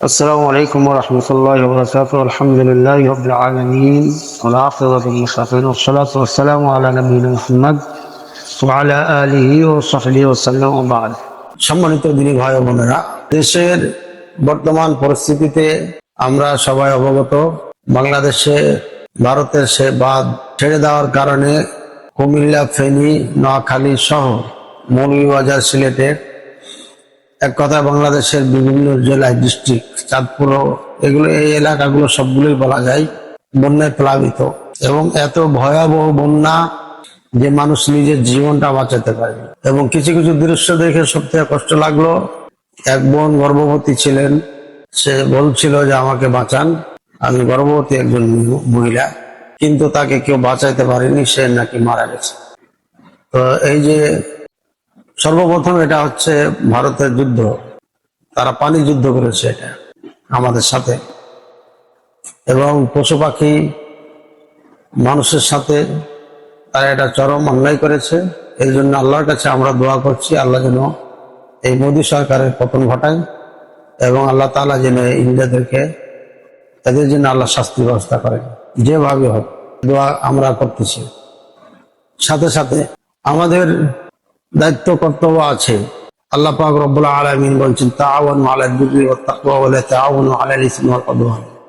السلام عليكم ورحمة الله وبركاته الحمد لله رب العالمين والعاقبة للمتقين والصلاة والسلام على نبينا محمد وعلى آله وصحبه وسلم وبعد সম্মানিত দিনী ভাই ও বোনেরা দেশের বর্তমান পরিস্থিতিতে আমরা সবাই অবগত বাংলাদেশে ভারতের সে বাদ ছেড়ে দেওয়ার কারণে কুমিল্লা ফেনী নোয়াখালী সহ মৌলভীবাজার সিলেটের এক কথায় বাংলাদেশের বিভিন্ন জেলায় ডিস্ট্রিক্ট চাঁদপুর, এগুলো এই এলাকাগুলো সবগুলোই বলা যায় বন্যায় প্লাবিত। এবং এত ভয়াবহ বন্যা যে মানুষ নিজের জীবনটা বাঁচাতে পারে এবং কিছু কিছু দৃশ্য দেখে সব থেকে কষ্ট লাগল, এক বোন গর্ভবতী ছিলেন, সে বলছিল যে আমাকে বাঁচান, আমি গর্ভবতী একজন মহিলা, কিন্তু তাকে কেউ বাঁচাইতে পারেনি, সে নাকি মারা গেছে। তো এই যে সর্বপ্রথম এটা হচ্ছে ভারতের যুদ্ধ। তারা পানি যুদ্ধ করেছে এটা, আমাদের সাথে। এবং পশু পাখি, মানুষের সাথে তারা এটা চরম অন্যায় করেছে। এই জন্য আল্লাহর কাছে আমরা দোয়া করছি, আল্লাহ যেন এই মোদী সরকারের পতন ঘটায় এবং আল্লাহ তালা যেন ইন্ডিয়াদেরকে এদের জন্য আল্লাহ শাস্তি ব্যবস্থা করেন, যেভাবে হোক। দোয়া আমরা করতেছি। সাথে সাথে আমাদের দায়িত্ব কর্তব্য আছে। আল্লাহ পাক রব্বুল আলামিন বলছেন, তাআওয়ানু আলাল বিররি ওয়াত তাকওয়া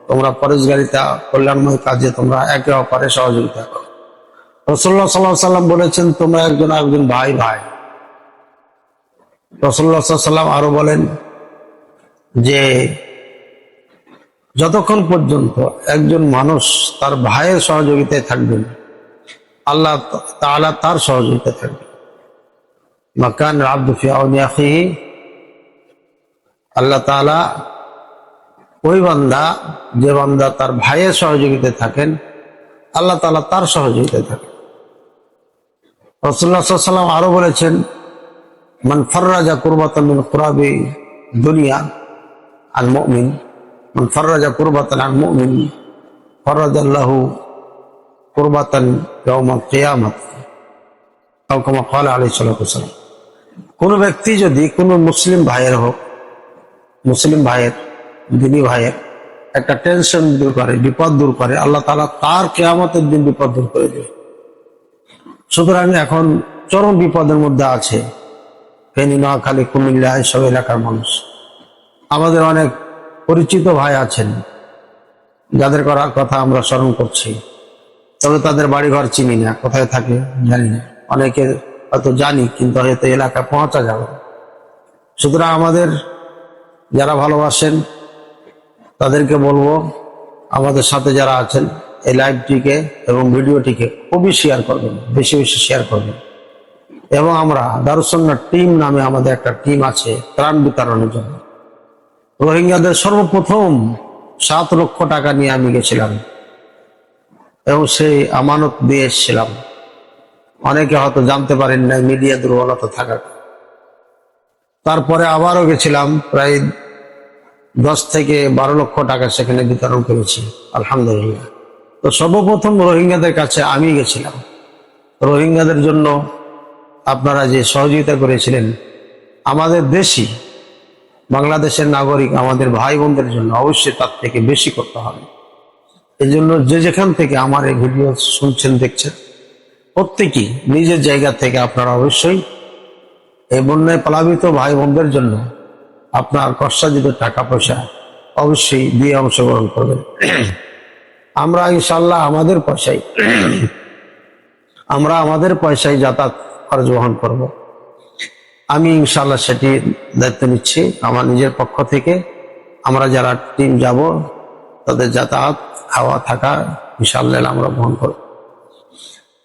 তোমরা পরেশগারিতা কল্যাণময় কাজে তোমরা একে অপরের সহযোগিতা করো। রসল্লাহ সাল্লাহ সাল্লাম বলেছেন, তোমরা একজন একজন ভাই ভাই। রসল্লাহ সাল্লাম আরও বলেন যে, যতক্ষণ পর্যন্ত একজন মানুষ তার ভাইয়ের সহযোগিতায় থাকবেন আল্লাহ তাআলা তার সহযোগিতায় থাকবে। মাকান আব্দু ফিয়াউনিয়াহি আল্লাহ তাআলা ওই বান্দা, যে বান্দা তার ভাইয়ের সহযোগিতায় থাকেন, আল্লাহ তাআলা তার সহযোগিতায় থাকেন। রসুল্লাহ সাল্লাম আরও বলেছেন, মান ফর্রাজা কুরবাতান মিন কুরাবি দুনিয়া আল মুমিন, মান ফর্রাজা কুরবাতান আল মুমিন ফর্রাজাল্লাহু কুরবাতান ইয়াউমাল কিয়ামাত আও কামা ক্বালা আলাইহিস সালাতু ওয়াসসালাম কোন ব্যক্তি যদি কোনো মুসলিম ভাইয়ের হোক, মুসলিম ভাইয়ের, দিনী ভাইয়ের একটা টেনশন দূর করে, বিপদ দূর করে, আল্লাহ তাআলা তার কেয়ামতের দিন বিপদ দূর করে দেবে। সুতরাং এখন চরম বিপদের মধ্যে আছে। ফেনী নোয়াখালী, কুমিল্লা, এসব এলাকার মানুষ। আমাদের অনেক পরিচিত ভাই আছেন, যাদের করার কথা আমরা স্মরণ করছি। তবে তাদের বাড়িঘর চিনি না, কোথায় থাকে জানি না। অনেকে হয়তো জানি, কিন্তু হয়তো এলাকায় পৌঁছা যাবে। সুতরাং আমাদের যারা ভালোবাসেন, তাদেরকে বলব, আমাদের সাথে যারা আছেন, এই লাইভটিকে এবং ভিডিওটিকে খুবই শেয়ার করবেন, বেশি বেশি শেয়ার করবেন। এবং আমরা দারুসন্না টিম নামে আমাদের একটা টিম আছে, ত্রাণ বিতরণের জন্য। রোহিঙ্গাদের সর্বপ্রথম সাত লক্ষ টাকা নিয়ে আমি গেছিলাম, এবং সেই আমানত দিয়ে এসেছিলাম। অনেকে হয়তো জানতে পারেন না মিডিয়া দুর্বলতা থাকার। তারপরে আবারও গেছিলাম, প্রায় দশ থেকে বারো লক্ষ টাকা সেখানে বিতরণ করেছি, আলহামদুলিল্লাহ। তো সর্বপ্রথম রোহিঙ্গাদের কাছে আমি গেছিলাম। রোহিঙ্গাদের জন্য আপনারা যে সহযোগিতা করেছিলেন, আমাদের দেশি বাংলাদেশের নাগরিক, আমাদের ভাই বোনদের জন্য অবশ্যই তার থেকে বেশি করতে হবে। এই জন্য যে যেখান থেকে আমার এই ভিডিও শুনছেন, দেখছেন প্রত্যেকেই নিজের জায়গা থেকে আপনারা অবশ্যই এই বন্যায় প্লাবিত ভাই বোনদের জন্য আপনার কষ্টার্জিত টাকা পয়সা অবশ্যই দিয়ে অংশগ্রহণ করবেন। আমরা ইনশাল্লাহ আমাদের পয়সায়, আমরা আমাদের পয়সায় যাতায়াত খরচ বহন করব। আমি ইনশাল্লাহ সেটি দায়িত্ব নিচ্ছি। আমার নিজের পক্ষ থেকে আমরা যারা টিম যাব, তাদের যাতায়াত খাওয়া থাকা ইনশাল্লাহ আমরা বহন করব।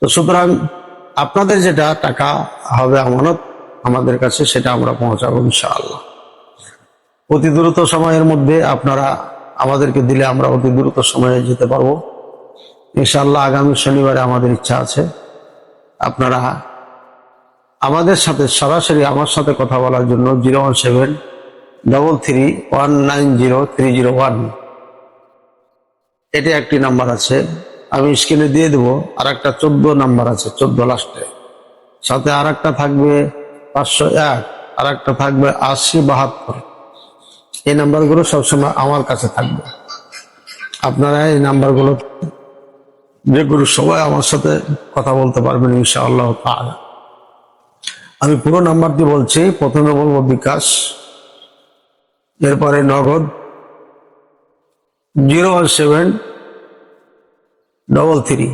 তো সুতরাং আপনাদের যেটা টাকা হবে আমানত, আমাদের কাছে সেটা আমরা পৌঁছাবো ইনশাআল্লাহ। অতি দ্রুত সময়ের মধ্যে আপনারা আমাদেরকে দিলে আমরা অতি দ্রুত সময়ে যেতে পারব। ইনশাআল্লাহ আগামী শনিবারে আমাদের ইচ্ছা আছে। আপনারা আমাদের সাথে সরাসরি আমার সাথে কথা বলার জন্য zero one seven double three one nine zero three zero one এটি একটি নাম্বার আছে। আমি স্ক্রিনে দিয়ে দেবো আর একটা চোদ্দ নাম্বার আছে, চোদ্দ লাস্টে সাথে আর একটা থাকবে পাঁচশো এক আর একটা থাকবে আশি বাহাত্তর। এই নাম্বারগুলো সবসময় আমার কাছে থাকবে। আপনারা এই নাম্বারগুলো যেগুলো সবাই আমার সাথে কথা বলতে পারবেন ইনশাআল্লাহ তাআলা। আমি পুরো নাম্বারটি বলছি, প্রথমে বলব বিকাশ, এরপরে Nagad zero one seven double three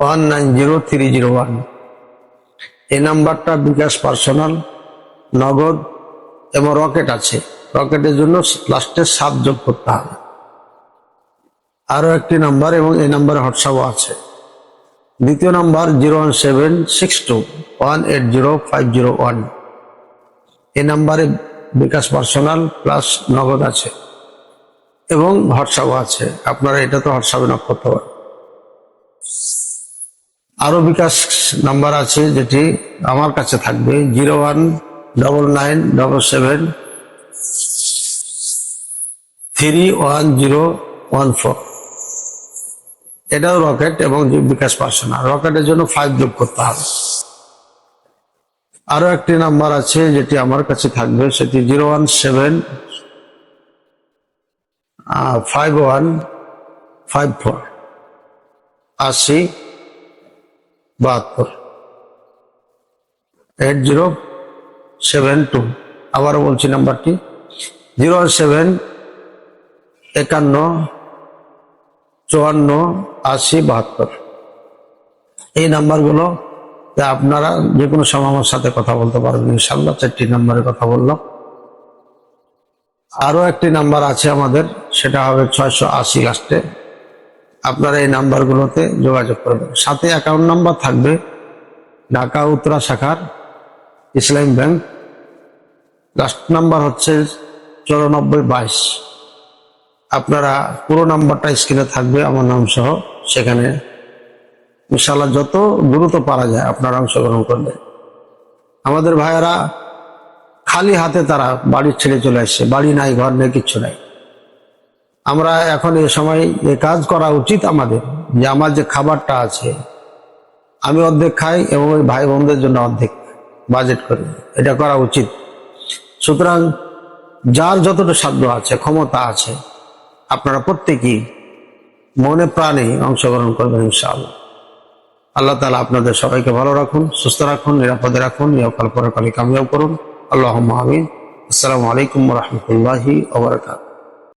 one nine zero three zero one এই নাম্বারটা বিকাশ পার্সোনাল, নগদ এবং রকেট আছে। রকেটের জন্য লাস্টে সাত যোগ করতে হবে। আরও একটি নাম্বার এবং এই নাম্বারে হোয়াটসঅ্যাপও আছে। দ্বিতীয় number zero one seven six two one eight zero five zero one. এই নাম্বারে বিকাশ পার্সোনাল প্লাস নগদ আছে। এবং হোয়াটসঅ্যাপও আছে। আপনারা এটা তো হোয়াটসঅ্যাপে নক করতে পারেন আরও বিকাশ নাম্বার আছে যেটি আমার কাছে থাকবে, zero one double nine double seven three one zero one four. এটাও রকেট এবং বিকাশ পার্সোনাল রকেটের জন্য ফাইভ যোগ করতে হবে। আরও একটি নাম্বার আছে যেটি আমার কাছে থাকবে, সেটি zero one seven five one five four আশি বাহাত্তর। এইট জিরো সেভেন টু আবারও বলছি নাম্বারটি। জিরো সেভেন একান্ন, চুয়ান্ন, আশি, বাহাত্তর। এই নাম্বারগুলো আপনারা যে কোনো সময় আমার সাথে কথা বলতে পারবেন। ইনশাল্লাহ চারটি নাম্বারে কথা বললাম। আরও একটি নাম্বার আছে আমাদের, সেটা হবে ছয়শো আশি লাস্টে আপনারা এই নাম্বারগুলোতে যোগাযোগ করবেন। সাথে অ্যাকাউন্ট নাম্বার থাকবে, ঢাকা উত্তরা শাখার ইসলাম ব্যাংক। লাস্ট নাম্বার হচ্ছে চৌরানব্বই বাইশ। আপনারা পুরো নাম্বারটা স্ক্রিনে থাকবে, আমার নাম সহ। সেখানে ইনশাল্লাহ যত দ্রুত পারা যায়, আপনারা অংশগ্রহণ করবেন আমাদের ভাইয়েরা খালি হাতে তারা বাড়ি ছেড়ে চলে আসছে। বাড়ি নাই, ঘর নেই, কিচ্ছু নাই। আমরা এখন এ সময় এ কাজ করা উচিত আমাদের, যে আমার যে খাবারটা আছে, আমি অর্ধেক খাই এবং ওই ভাই বোনদের জন্য অর্ধেক বাজেট করি। এটা করা উচিত। সুতরাং যার যতটা সাধ্য আছে, ক্ষমতা আছে, আপনারা প্রত্যেকেই মনে প্রাণে অংশগ্রহণ করবেন ইনশাআল্লাহ। আল্লাহ তালা আপনাদের সবাইকে ভালো রাখুন, সুস্থ রাখুন, নিরাপদে রাখুন ইহকাল পরকালে কামিয়াব করুন। আল্লাহ আমিন। আসসালামু আলাইকুম রহমতুল্লাহি ওবরাকাত